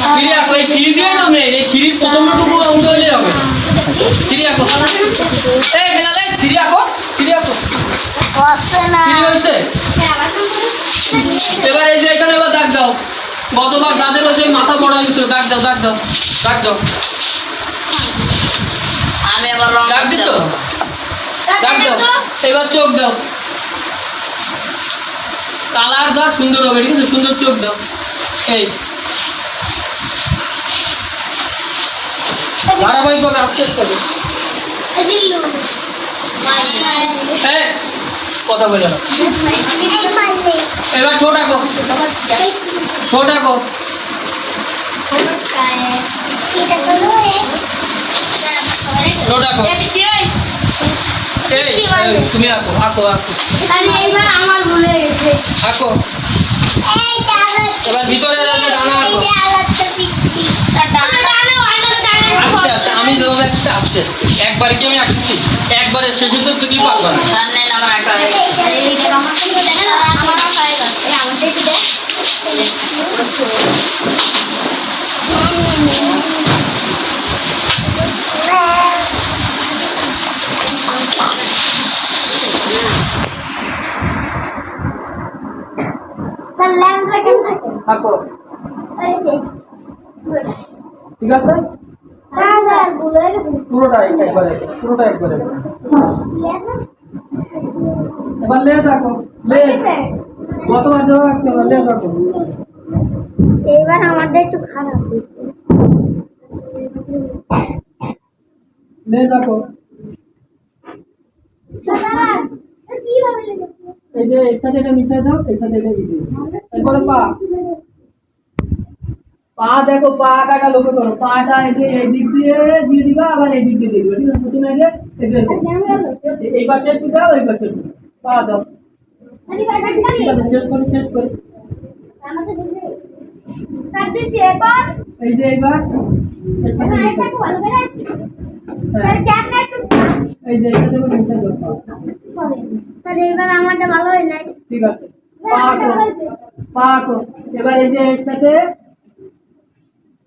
ক্রিয়া এবার এই যে এখানে এবার দাগ দাও। গতবার দাদের যে মাথা বড় হয়েছিল দাগ দাও দাগ দাও দাগ দাও। দাগ দিছ? দাগ দাও। এবার চোখ দাও। কালার দাও সুন্দর হবে ঠিক আছে? সুন্দর চোখ দাও। এই। ধারাবাহিকভাবে আস্তে আস্তে কথা বলে না। এবার ঠোঁট আঁকো। ঠোঁট আঁকো। তুমি গেছে। আঁকো। এবার ভিতরে একটা আস্তে একবারে কি আমি আঁকছি একবারে শেষে তো তুমি পারবা না। ঠিক আছে? পুরোটা একবারে পুরোটা একবারে। এবার লে দেখো লে কতবার দেওয়া আছে এবার লে দেখো এইবার আমাদের একটু খারাপ লে দেখো এই যে এর সাথে এটা মিশিয়ে দাও এর সাথে এটা দিবে এরপরে পা। পা দেখো পা কাটা লক্ষ্য করো পাটা এই যে এই দিক দিয়ে দিয়ে দিবা আবার এই দিক দিয়ে দিয়ে দিবা। ঠিক আছে প্রথমে যে এই পাশে একটু দাও এই পাশে একটু পা দাও। শেষ করে শেষ করে। এই যে। হ্যাঁ, এই এবার আমারটা ভালো হয় ঠিক আছে। পা এবার এই যে এর সাথে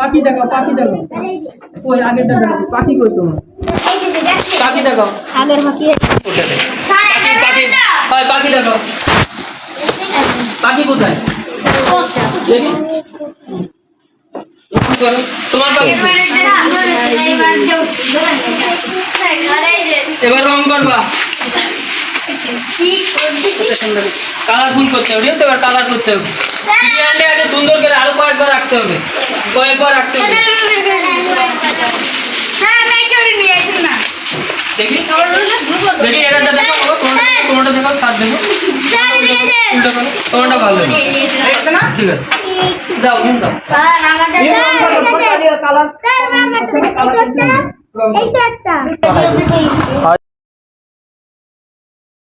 পাখি দেখাও পাখি দেখাও ওই আগেরটা দেখাও পাখি কই তোমার? পাখি দেখাও আগের বাকি পাখি হয় পাখি দেখাও পাখি কোথায়? দেখি। তোমার পাখি? এবার রং করবা। কালারফুল করতে হবে ঠিক আছে এবার কালার করতে হবে। ডিজাইনটা আগে সুন্দর করে আরও কয়েকবার রাখতে হবে। কয়েকবার রাখতে হবে। দেখি। দেখি এটা দেখো কোনটা কোনটা দেখো সাত দেখো কোনটা ভালো দেখছে না? ঠিক আছে। দাও দাও। নিন রং করো তোমার কালার। কালার এইটা একটা।